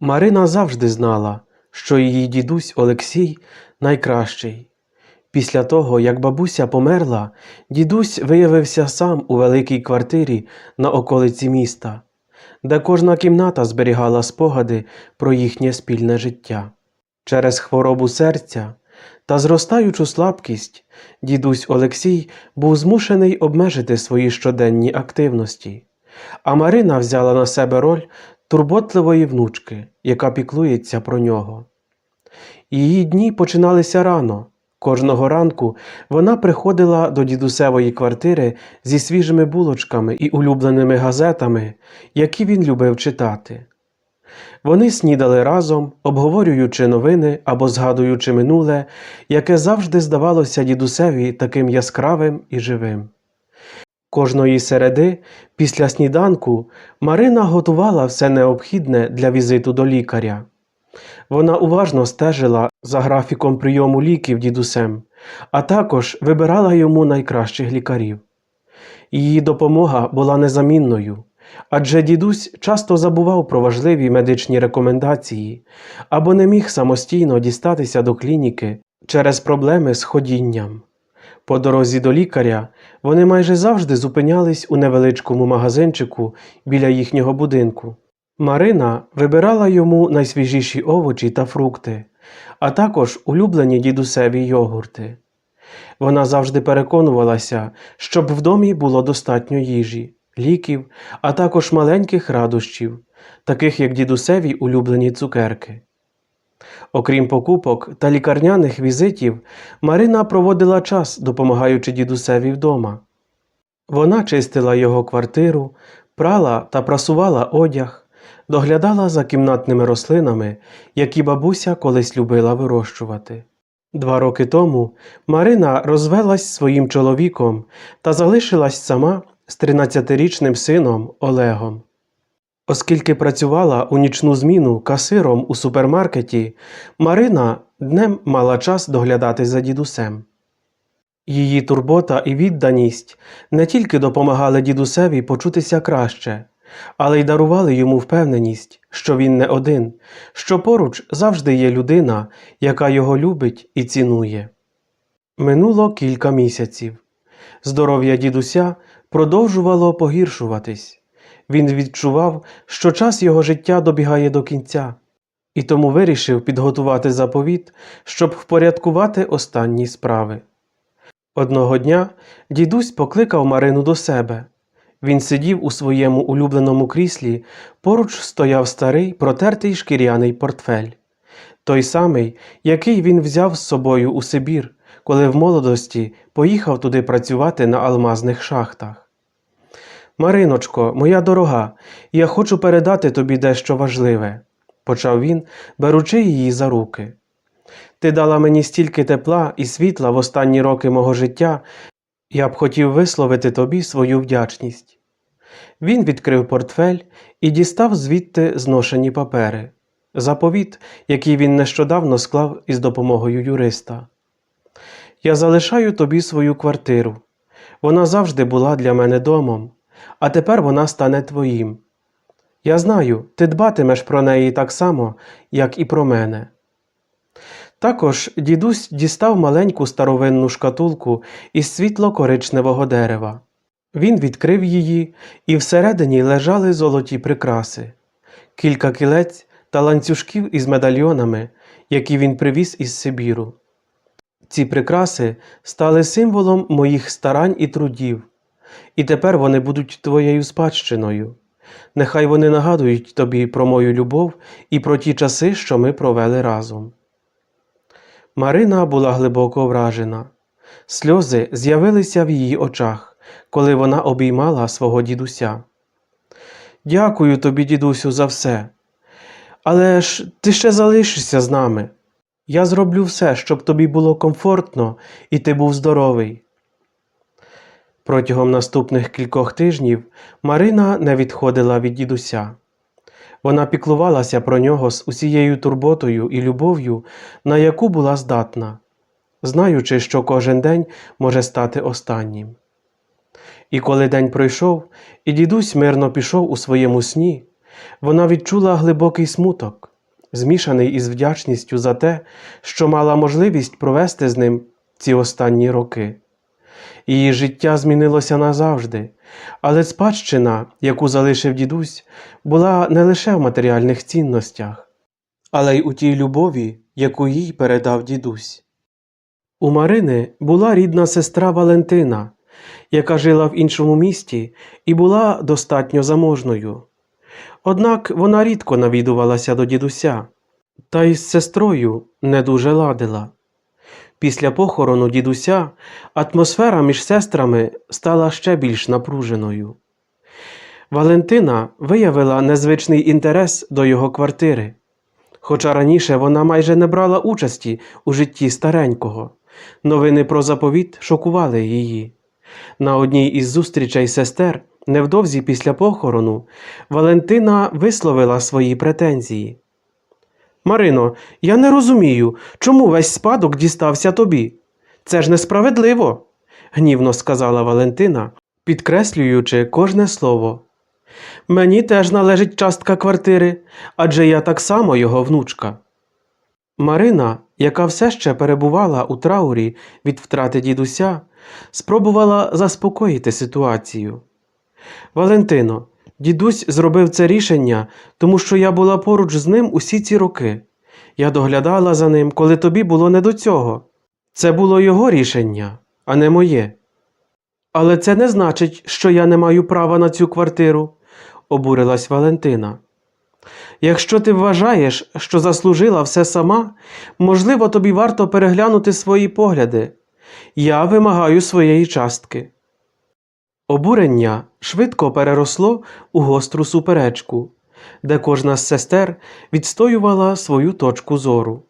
Марина завжди знала, що її дідусь Олексій найкращий. Після того, як бабуся померла, дідусь виявився сам у великій квартирі на околиці міста, де кожна кімната зберігала спогади про їхнє спільне життя. Через хворобу серця та зростаючу слабкість дідусь Олексій був змушений обмежити свої щоденні активності, а Марина взяла на себе роль турботливої внучки, яка піклується про нього. Її дні починалися рано. Кожного ранку вона приходила до дідусевої квартири зі свіжими булочками і улюбленими газетами, які він любив читати. Вони снідали разом, обговорюючи новини або згадуючи минуле, яке завжди здавалося дідусеві таким яскравим і живим. Кожної середи, після сніданку, Марина готувала все необхідне для візиту до лікаря. Вона уважно стежила за графіком прийому ліків дідусем, а також вибирала йому найкращих лікарів. Її допомога була незамінною, адже дідусь часто забував про важливі медичні рекомендації або не міг самостійно дістатися до клініки через проблеми з ходінням. По дорозі до лікаря вони майже завжди зупинялись у невеличкому магазинчику біля їхнього будинку. Марина вибирала йому найсвіжіші овочі та фрукти, а також улюблені дідусеві йогурти. Вона завжди переконувалася, щоб в домі було достатньо їжі, ліків, а також маленьких радощів, таких як дідусеві улюблені цукерки. Окрім покупок та лікарняних візитів, Марина проводила час, допомагаючи дідусеві вдома. Вона чистила його квартиру, прала та прасувала одяг, доглядала за кімнатними рослинами, які бабуся колись любила вирощувати. Два роки тому Марина розвелась своїм чоловіком та залишилась сама з 13-річним сином Олегом. Оскільки працювала у нічну зміну касиром у супермаркеті, Марина днем мала час доглядати за дідусем. Її турбота і відданість не тільки допомагали дідусеві почутися краще, але й дарували йому впевненість, що він не один, що поруч завжди є людина, яка його любить і цінує. Минуло кілька місяців. Здоров'я дідуся продовжувало погіршуватись. Він відчував, що час його життя добігає до кінця, і тому вирішив підготувати заповіт, щоб впорядкувати останні справи. Одного дня дідусь покликав Марину до себе. Він сидів у своєму улюбленому кріслі, поруч стояв старий протертий шкіряний портфель, той самий, який він взяв з собою у Сибір, коли в молодості поїхав туди працювати на алмазних шахтах. Мариночко, моя дорога, я хочу передати тобі дещо важливе, почав він, беручи її за руки. Ти дала мені стільки тепла і світла в останні роки мого життя, я б хотів висловити тобі свою вдячність. Він відкрив портфель і дістав звідти зношені папери, заповіт, який він нещодавно склав із допомогою юриста. Я залишаю тобі свою квартиру. Вона завжди була для мене домом, а тепер вона стане твоїм. Я знаю, ти дбатимеш про неї так само, як і про мене. Також дідусь дістав маленьку старовинну шкатулку із світло-коричневого дерева. Він відкрив її, і всередині лежали золоті прикраси, кілька кілець та ланцюжків із медальйонами, які він привіз із Сибіру. Ці прикраси стали символом моїх старань і трудів, і тепер вони будуть твоєю спадщиною. Нехай вони нагадують тобі про мою любов і про ті часи, що ми провели разом. Марина була глибоко вражена. Сльози з'явилися в її очах, коли вона обіймала свого дідуся. Дякую тобі, дідусю, за все. Але ж ти ще залишишся з нами. Я зроблю все, щоб тобі було комфортно і ти був здоровий. Протягом наступних кількох тижнів Марина не відходила від дідуся. Вона піклувалася про нього з усією турботою і любов'ю, на яку була здатна, знаючи, що кожен день може стати останнім. І коли день пройшов, і дідусь мирно пішов у своєму сні, Вона відчула глибокий смуток, змішаний із вдячністю за те, що мала можливість провести з ним ці останні роки. Її життя змінилося назавжди, але спадщина, яку залишив дідусь, була не лише в матеріальних цінностях, але й у тій любові, яку їй передав дідусь. У Марини була рідна сестра Валентина, яка жила в іншому місті і була достатньо заможною. Однак вона рідко навідувалася до дідуся, та й з сестрою не дуже ладила. Після похорону дідуся атмосфера між сестрами стала ще більш напруженою. Валентина виявила незвичний інтерес до його квартири, хоча раніше вона майже не брала участі у житті старенького. Новини про заповіт шокували її. На одній із зустрічей сестер, невдовзі після похорону, Валентина висловила свої претензії. Марино, я не розумію, чому весь спадок дістався тобі. Це ж несправедливо, гнівно сказала Валентина, підкреслюючи кожне слово. Мені теж належить частка квартири, адже я так само його внучка. Марина, яка все ще перебувала у траурі від втрати дідуся, спробувала заспокоїти ситуацію. Валентино, дідусь зробив це рішення, тому що я була поруч з ним усі ці роки. Я доглядала за ним, коли тобі було не до цього. Це було його рішення, а не моє. Але це не значить, що я не маю права на цю квартиру, обурилась Валентина. Якщо ти вважаєш, що заслужила все сама, можливо, тобі варто переглянути свої погляди. Я вимагаю своєї частки. Обурення швидко переросло у гостру суперечку, де кожна з сестер відстоювала свою точку зору.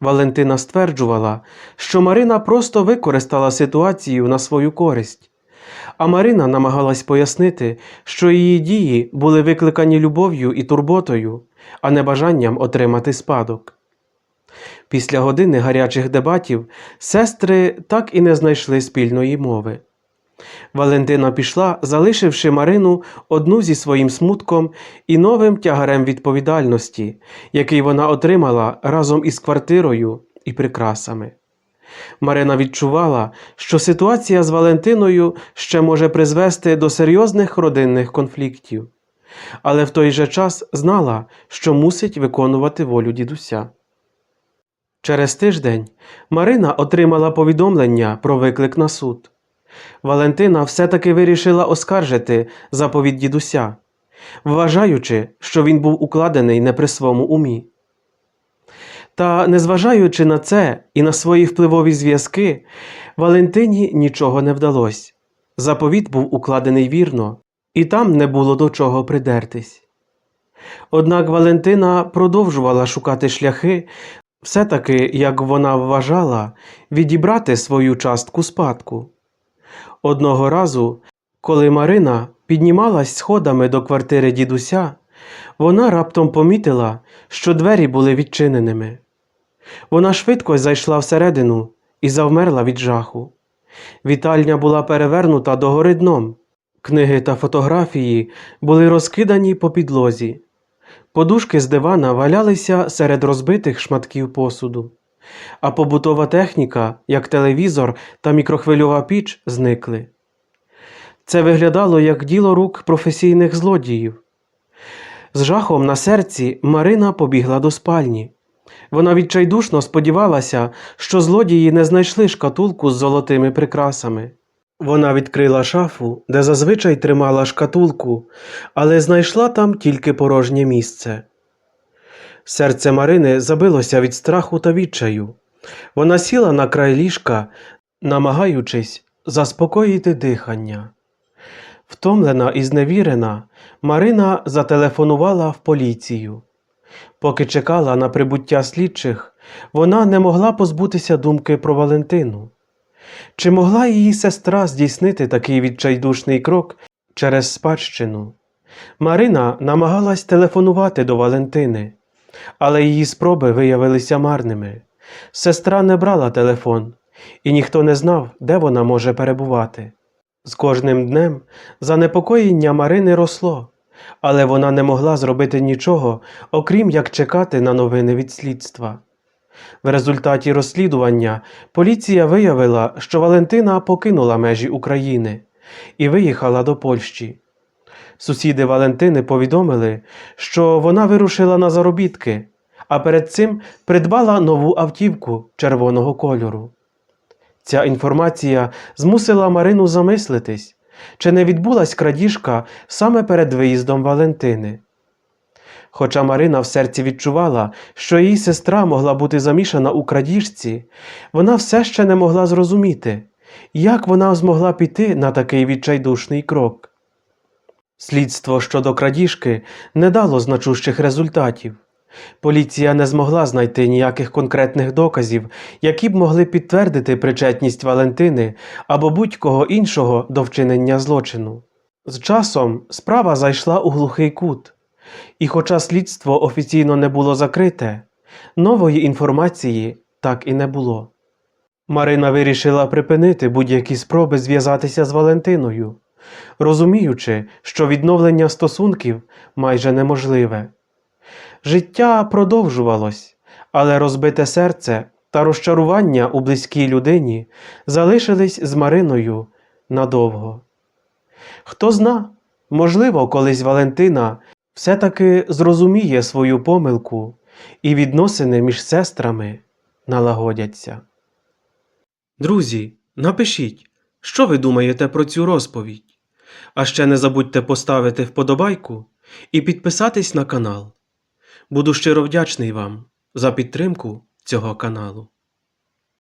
Валентина стверджувала, що Марина просто використала ситуацію на свою користь, а Марина намагалась пояснити, що її дії були викликані любов'ю і турботою, а не бажанням отримати спадок. Після години гарячих дебатів сестри так і не знайшли спільної мови. Валентина пішла, залишивши Марину одну зі своїм смутком і новим тягарем відповідальності, який вона отримала разом із квартирою і прикрасами. Марина відчувала, що ситуація з Валентиною ще може призвести до серйозних родинних конфліктів, але в той же час знала, що мусить виконувати волю дідуся. Через тиждень Марина отримала повідомлення про виклик на суд. Валентина все-таки вирішила оскаржити заповідь дідуся, вважаючи, що він був укладений не при своєму умі. Та, незважаючи на це і на свої впливові зв'язки, Валентині нічого не вдалося. Заповіт був укладений вірно, і там не було до чого придертись. Однак Валентина продовжувала шукати шляхи, все-таки, як вона вважала, відібрати свою частку спадку. Одного разу, коли Марина піднімалась сходами до квартири дідуся, вона раптом помітила, що двері були відчиненими. Вона швидко зайшла всередину і завмерла від жаху. Вітальня була перевернута догори дном. Книги та фотографії були розкидані по підлозі. Подушки з дивана валялися серед розбитих шматків посуду, а побутова техніка, як телевізор та мікрохвильова піч, зникли. Це виглядало як діло рук професійних злодіїв. З жахом на серці Марина побігла до спальні. Вона відчайдушно сподівалася, що злодії не знайшли шкатулку з золотими прикрасами. Вона відкрила шафу, де зазвичай тримала шкатулку, але знайшла там тільки порожнє місце. Серце Марини забилося від страху та відчаю. Вона сіла на край ліжка, намагаючись заспокоїти дихання. Втомлена і зневірена, Марина зателефонувала в поліцію. Поки чекала на прибуття слідчих, вона не могла позбутися думки про Валентину. Чи могла її сестра здійснити такий відчайдушний крок через спадщину? Марина намагалась телефонувати до Валентини, але її спроби виявилися марними. Сестра не брала телефон, і ніхто не знав, де вона може перебувати. З кожним днем занепокоєння Марини росло, але вона не могла зробити нічого, окрім як чекати на новини від слідства. В результаті розслідування поліція виявила, що Валентина покинула межі України і виїхала до Польщі. Сусіди Валентини повідомили, що вона вирушила на заробітки, а перед цим придбала нову автівку червоного кольору. Ця інформація змусила Марину замислитись, чи не відбулась крадіжка саме перед виїздом Валентини. Хоча Марина в серці відчувала, що її сестра могла бути замішана у крадіжці, вона все ще не могла зрозуміти, як вона змогла піти на такий відчайдушний крок. Слідство щодо крадіжки не дало значущих результатів. Поліція не змогла знайти ніяких конкретних доказів, які б могли підтвердити причетність Валентини або будь-кого іншого до вчинення злочину. З часом справа зайшла у глухий кут, і хоча слідство офіційно не було закрите, нової інформації так і не було. Марина вирішила припинити будь-які спроби зв'язатися з Валентиною, розуміючи, що відновлення стосунків майже неможливе. Життя продовжувалось, але розбите серце та розчарування у близькій людині залишились з Мариною надовго. Хто зна, можливо, колись Валентина все-таки зрозуміє свою помилку і відносини між сестрами налагодяться. Друзі, напишіть, що ви думаєте про цю розповідь. А ще не забудьте поставити вподобайку і підписатись на канал. Буду щиро вдячний вам за підтримку цього каналу.